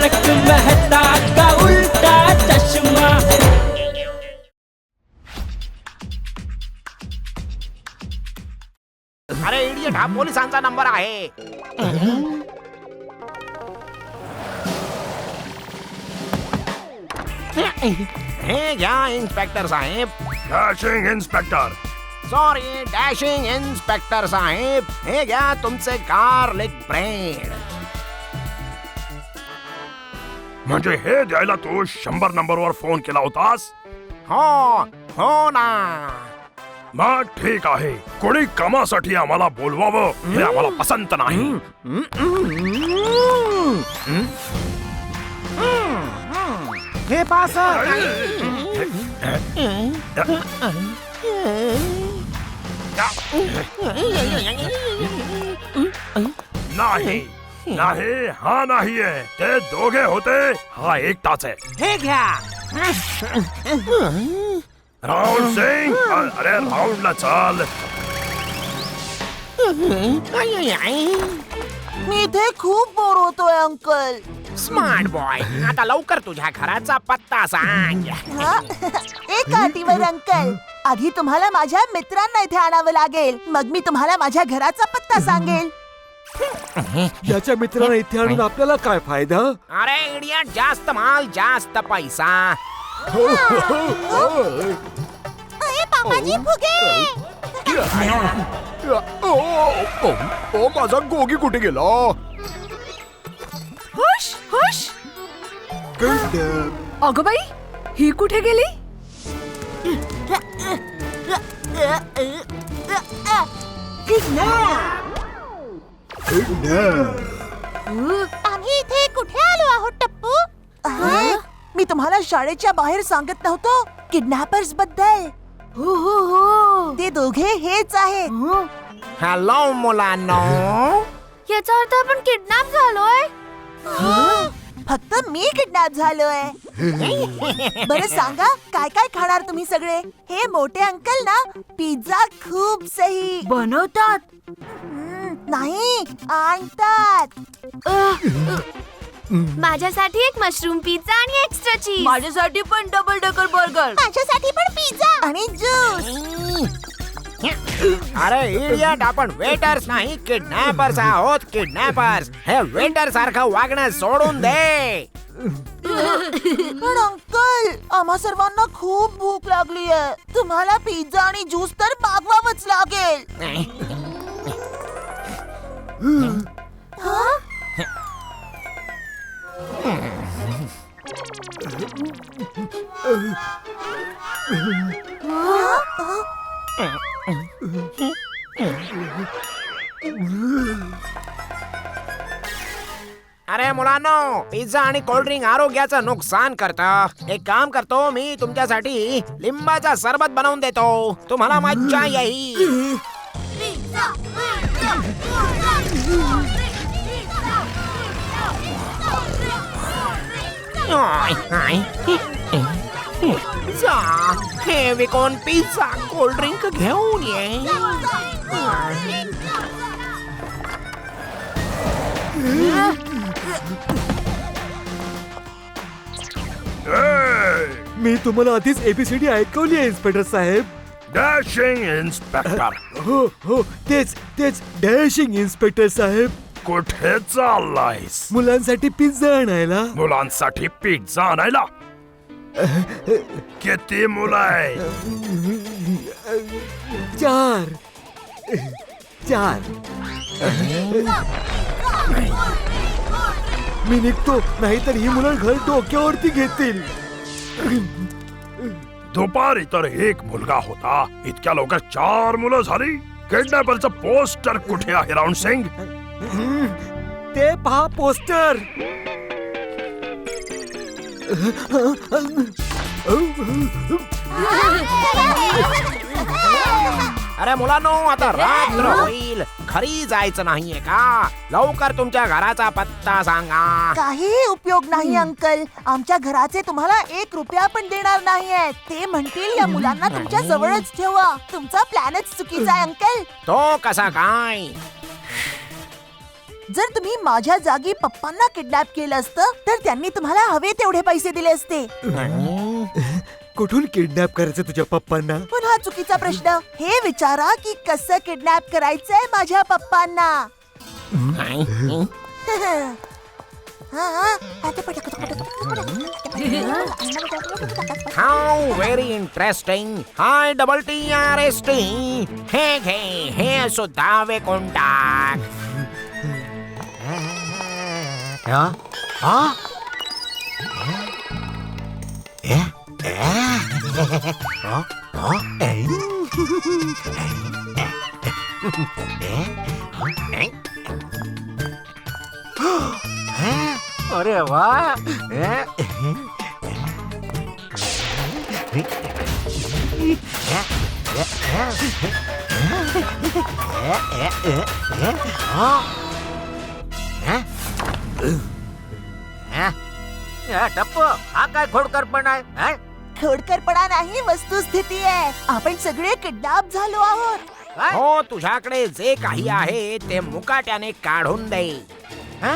तारक मेहता का उल्टा चश्मा। अरे इडियट हा पोलिसांचा नंबर आहे हे घ्या इन्स्पेक्टर साहेब? Dashing inspector sorry dashing inspector साहेब। हे घ्या तुमचे गार्लिक ब्रेड म्हणजे हे द्यायला तू शंभर नंबरवर फ़ोन केला होतास हो हो ना मग ठीक आहे कोणी कामासाठी आम्हाला बोलवावं हे आम्हाला पसंत नाही हे पास नाही नाही हा नाहीये ते दोघे होते हा एकटाच आहे हे। घ्या राहुल सिंग अरे राहुलला चाल। मी इथे खूप बोर होतोय अंकल। स्मार्ट बॉय आता लवकर तुझ्या घराचा पत्ता सांग. हा? एक अटीवर अंकल. आधी तुम्हाला माझ्या मित्रांना इथे आणावं लागेल. मग मी तुम्हाला माझ्या घराचा पत्ता सांगेल. याच्या मित्रांना इथे आणून आपल्याला काय फ़ायदा? अरे इडियट जास्त माल जास्त पैसा. पापाजी फुगे! ओ, ओ, ओ, माझा गोगी कुठे गेला? हुश हुश! अगं बाई ही कुठे गेली? आम्ही इथे कुठे आलो आहोत टप्पू? मी तुम्हाला शाळेच्या बाहेर सांगत नव्हतो. किडनॅपर्सबद्दल. हो हो हो. ते दोघे हेच आहेत. हॅलो मुलांनो. याचा अर्थ आपण किडनॅप झालोय? फक्त मी किडनॅप झालोय. बरं सांगा काय काय खाणार तुम्ही सगळे? हे मोठे अंकल ना पिझ्झा खूप सही. बनवतात. नाही आणतात. माझ्यासाठी एक मशरूम पिझ्झा आणि एक्स्ट्रा चीज माझ्यासाठी पण डबल डकर बर्गर माझ्यासाठी पण पिझ्झा आणि ज्यूस अरे इडियट आपण वेटर्स नाही किडनॅपर्स आहोत किडनॅपर्स हे वेटर सारखं वागणं सोडून दे. पण अंकल आम्हा सर्वांना खूप भूक लागली आहे तुम्हाला पिझ्झा आणि ज्यूस तर मागवावंच लागेल? अरे मुलांनो पिझ्झा आणि कोल्ड्रिंक आरोग्याचं नुकसान करतं. एक काम करतो, मी तुमच्यासाठी लिंबाचा सरबत बनवून देतो. तुम्हाला मज्जा येईल. जा हे विकून पिझ्झा कोल्ड्रिंक घेऊन ये मी तुम्हाला आधीच एबीसीडी ऐकवली आहे इन्स्पेक्टर साहेब. डॅशिंग इन्स्पेक्टर हो हो तेच तेच डॅशिंग इन्स्पेक्टर साहेब. कुठे चाललायस? मुलांसाठी पिझ्झा आणायला. मुलांसाठी पिझ्झा आणायला? किती मुलं आहेत? चार. चार. मी निघतो नाहीतर ही मुलं घर डोक्यावरती घेतील. दुपारी तर एक मुलगा होता। इतक्या लवकर चार मुलं झाली। किडनॅपरचं पोस्टर कुठे आहे राऊंड सिंग? ते पहा पोस्टर. अरे मुलांनो आता रात्र होईल. घरी जायचं नाहीये का? लवकर तुमच्या घराचा पत्ता सांगा. काही उपयोग नाही अंकल. आमच्या घराचे तुम्हाला एक रुपया पण देणार नाहीये. ते म्हणतील या मुलांना तुमच्या जवळच ठेवा. तुमचा प्लॅनच चुकीचा आहे अंकल. तो कसा काय? जर तुम्ही माझ्या जागी पप्पांना किडनॅप केलं असतं तर त्यांनी तुम्हाला हवे तेवढे पैसे दिले असते. कुठून किडनॅप करायचं तुझ्या पप्पांना? पुन्हा चुकीचा प्रश्न. हे विचारा की कसं किडनॅप करायचंय माझ्या पप्पांना. How very interesting hi double T R S T हे घे हे सुद्धा वेकून टाक. अरे वा टप्पू हा काय खोडकरपण आहे हा? खोडकरपणा नाही वस्तुस्थिती आहे. आपण सगळे किडनॅप झालो आहोत? हो तुझ्याकडे जे काही आहे ते मुकाट्याने काढून दे हा?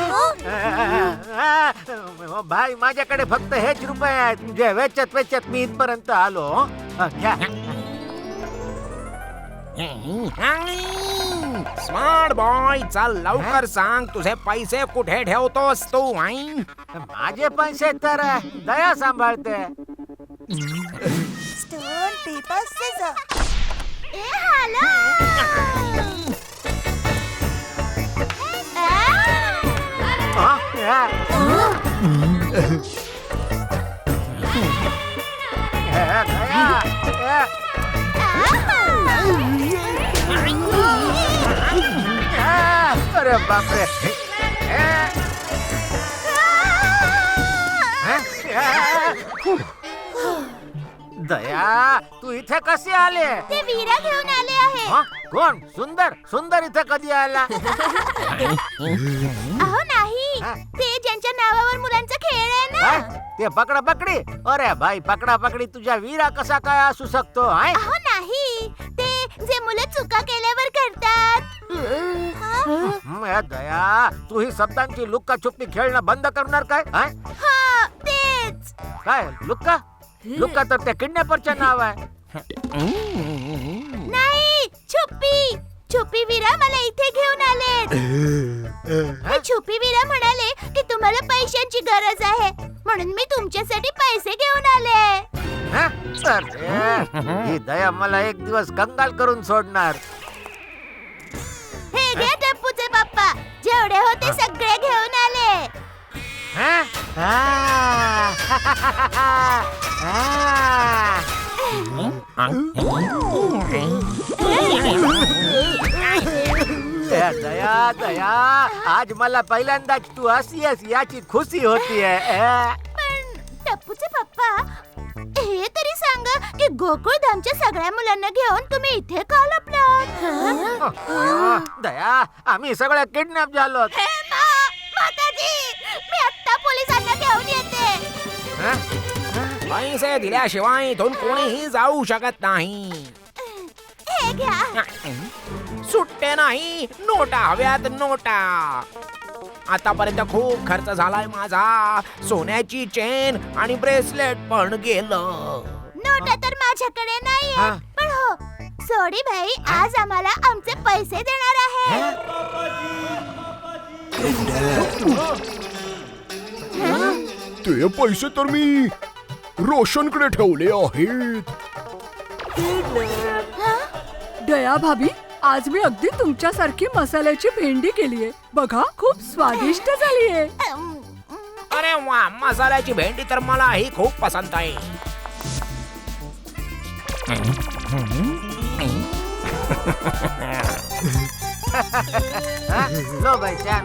आ, भाई माझ्याकडे फक्त हेच रुपये आहेत. जे वेचत वेचत मी इथपर्यंत आलो. हा, घ्या. स्मार्ट बॉय चल लवकर सांग तुझे पैसे कुठे ठेवतोस तू आई? माझे पैसे तर दया सांभाळते. स्टोन पेपर सीझर हा? हा. हे, दया. हे. हा. अरे बापरे हे. हा? दया तू इथे कसे आले? ते वीरा घेऊन आले आहे. हा? कोण? सुंदर? सुंदर इथे कधी आला? अहो नाही. हा? ते ज्यांच्या नावावर मुलांचा खेळ आहे हा? ना ते पकडा पकडी अरे भाई पकडा पकडी तुझ्या वीरा कसा काय असू शकतो हाय? अहो नाही. ते जे मुलं चुका केल्यावर करतात. हं, ए, दया तू ही शब्दांची लुक्का छुपी खेळणं बंद करणार काय हाय? हा तेच. काय लुक्का? लुक्का तर त्या किडनॅपरचे नाव आहे नाही छुपी। छुपी वीरा मला इथे घेऊन आले छुपी वीरा म्हणाले की तुम्हाला पैशांची गरज आहे. म्हणून मी तुमच्यासाठी पैसे घेऊन आले. हं? अरे, ही दया मला एक दिवस कंगाल करून सोडणार. हे घे टप्पूचे पप्पा. जेवढे होते सगळे घेऊन आले. दया दया आज मला पहिल्यांदाच तू आहेस याची खुशी पण टप्पूचे पप्पा हे तरी सांगा की गोकुळधामच्या सगळ्या मुलांना घेऊन तुम्ही इथे का लपलात? दया आम्ही सगळे किडनॅप झालो पैसे दिल्याशिवाय इथून कोणीही जाऊ शकत नाही हे घ्या सुट्टे नाही नोटा हव्यात नोटा आतापर्यंत खूप खर्च झालाय माझा सोन्याची चेन आणि ब्रेसलेट पण गेलं नोटा तर माझ्याकडे नाही हा. पण हो सोडी भाई आज आम्हाला आमचे पैसे देणार आहे ते पैसे तर मी रोशनकडे ठेवले आहेत. दया भाभी आज मी अगदी तुमच्यासारखी मसाल्याची भेंडी केलीये. बघा खूप स्वादिष्ट झालीये. अरे वा मसाल्याची भेंडी तर मलाही खूप पसंत आहे. हं?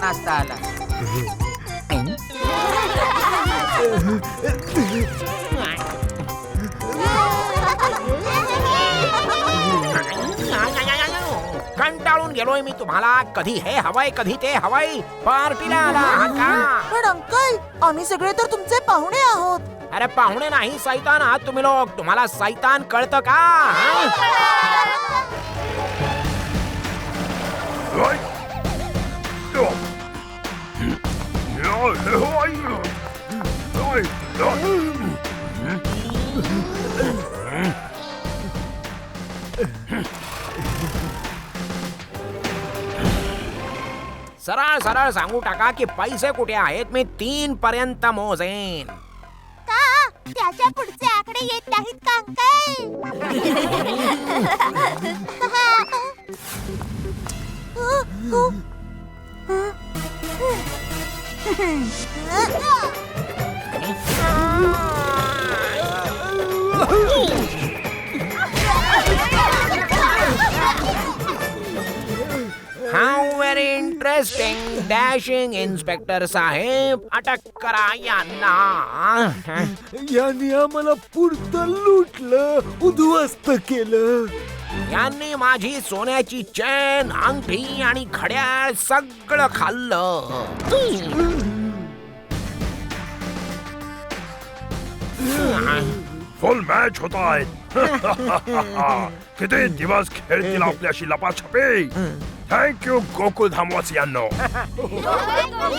नाश्ता आला कंटाळून गेलोय मी तुम्हाला. कधी हे हवंय कधी ते हवंय. पार्टीला आला आहात का पण अंकल आम्ही सगळे तर तुमचे पाहुणे आहोत. अरे पाहुणे नाही सैतान आहात तुम्ही लोक. तुम्हाला सैतान कळतं का? हं? सरळ सरळ सांगू टाका की पैसे कुठे आहेत? मी तीन पर्यंत मोजेन. का? त्याच्या पुढचे आकडे येत नाहीत का, uncle? How very interesting dashing inspector साहेब अटक करा यांना यांनी आम्हाला पुरतं लुटलं उद्ध्वस्त केलं यांनी माझी सोन्याची चेन अंगठी आणि घड्याळ सगळं खाल्लं फुल मैच होता है किती दिवस खेळतील आपल्याशी लपाछपी थँक्यू गोकुल धामवासियांनो अंकल